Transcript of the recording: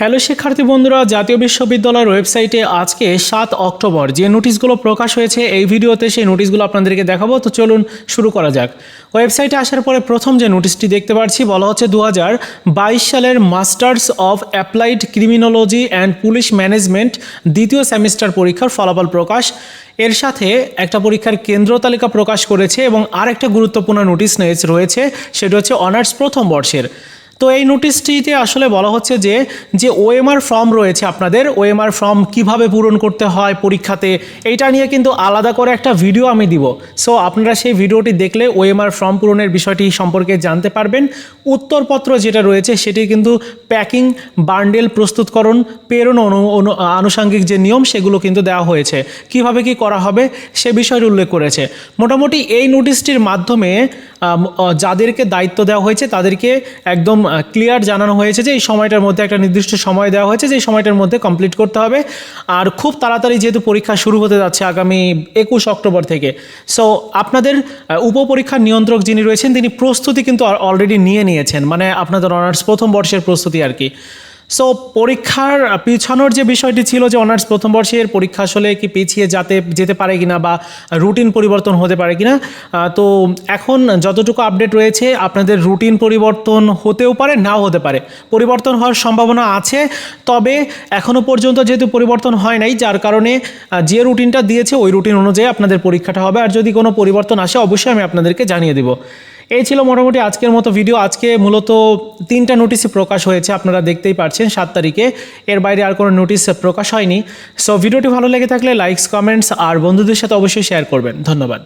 Hello শিক্ষার্থী বন্ধুরা, জাতীয় বিশ্ববিদ্যালয়ের ওয়েবসাইটে আজকে সাত অক্টোবর যে নোটিশগুলো প্রকাশ হয়েছে এই ভিডিওতে সেই নোটিশগুলো আপনাদেরকে দেখাবো। তো চলুন শুরু করা যাক। ওয়েবসাইটে আসার পরে প্রথম যে নোটিশটি দেখতে পাচ্ছি বলা হচ্ছে দু হাজার বাইশ সালের masters of applied criminology and police management দ্বিতীয় সেমিস্টার পরীক্ষার ফলাফল প্রকাশ। এর সাথে একটা পরীক্ষার কেন্দ্র তালিকা প্রকাশ করেছে এবং আর একটা গুরুত্বপূর্ণ নোটিশ রয়েছে, সেটা হচ্ছে অনার্স প্রথম বর্ষের। তো এই নোটিশটিতে আসলে বলা হচ্ছে যে যে ওএমআর ফর্ম রয়েছে আপনাদের ওএমআর ফর্ম কীভাবে পূরণ করতে হয় পরীক্ষাতে, এইটা নিয়ে কিন্তু আলাদা করে একটা ভিডিও আমি দিব। সো আপনারা সেই ভিডিওটি দেখলে ওএমআর ফর্ম পূরণের বিষয়টি সম্পর্কে জানতে পারবেন। উত্তরপত্র যেটা রয়েছে সেটি কিন্তু প্যাকিং বান্ডেল প্রস্তুতকরণ, প্রেরণ অনু, আনুষঙ্গিক যে নিয়ম, সেগুলো কিন্তু দেওয়া হয়েছে। কীভাবে কি করা হবে সে বিষয়টি উল্লেখ করেছে। মোটামুটি এই নোটিশটির মাধ্যমে যাদেরকে দায়িত্ব দেওয়া হয়েছে, তাদেরকে একদম ক্লিয়ার জানানো হয়েছে যে এই সময়টার মধ্যে, একটা নির্দিষ্ট সময় দেওয়া হয়েছে যে এই সময়টার মধ্যে কমপ্লিট করতে হবে। আর খুব তাড়াতাড়ি যেহেতু পরীক্ষা শুরু হতে যাচ্ছে আগামী একুশ অক্টোবর থেকে। সো আপনাদের উপপরীক্ষার নিয়ন্ত্রক যিনি রয়েছেন, তিনি প্রস্তুতি কিন্তু অলরেডি নিয়ে নিয়েছেন। মানে আপনাদের অনার্স প্রথম বর্ষের প্রস্তুতি আর কি। সো পরীক্ষার পিছানোর যে বিষয়টি ছিল যে অনার্স প্রথম বর্ষের পরীক্ষা আসলে কি পিছিয়ে যাতে, যেতে পারে কিনা বা রুটিন পরিবর্তন হতে পারে কিনা তো এখন যতটুকু আপডেট রয়েছে, আপনাদের রুটিন পরিবর্তন হতেও পারে, নাও হতে পারে। পরিবর্তন হওয়ার সম্ভাবনা আছে, তবে এখনও পর্যন্ত যেহেতু পরিবর্তন হয় নাই, যার কারণে যে রুটিনটা দিয়েছে, ওই রুটিন অনুযায়ী আপনাদের পরীক্ষাটা হবে। আর যদি কোনো পরিবর্তন আসে, অবশ্যই আমি আপনাদেরকে জানিয়ে দেবো। এই ছিল মোটামুটি আজকের মতো ভিডিও আজকে মূলত তিনটা নোটিশে প্রকাশ হয়েছে, আপনারা দেখতেই পারছেন সাত তারিখে। এর বাইরে আর কোনো নোটিশ প্রকাশ হয়নি। সো ভিডিওটি ভালো লেগে থাকলে লাইকস কমেন্টস আর বন্ধুদের সাথে অবশ্যই শেয়ার করবেন। ধন্যবাদ।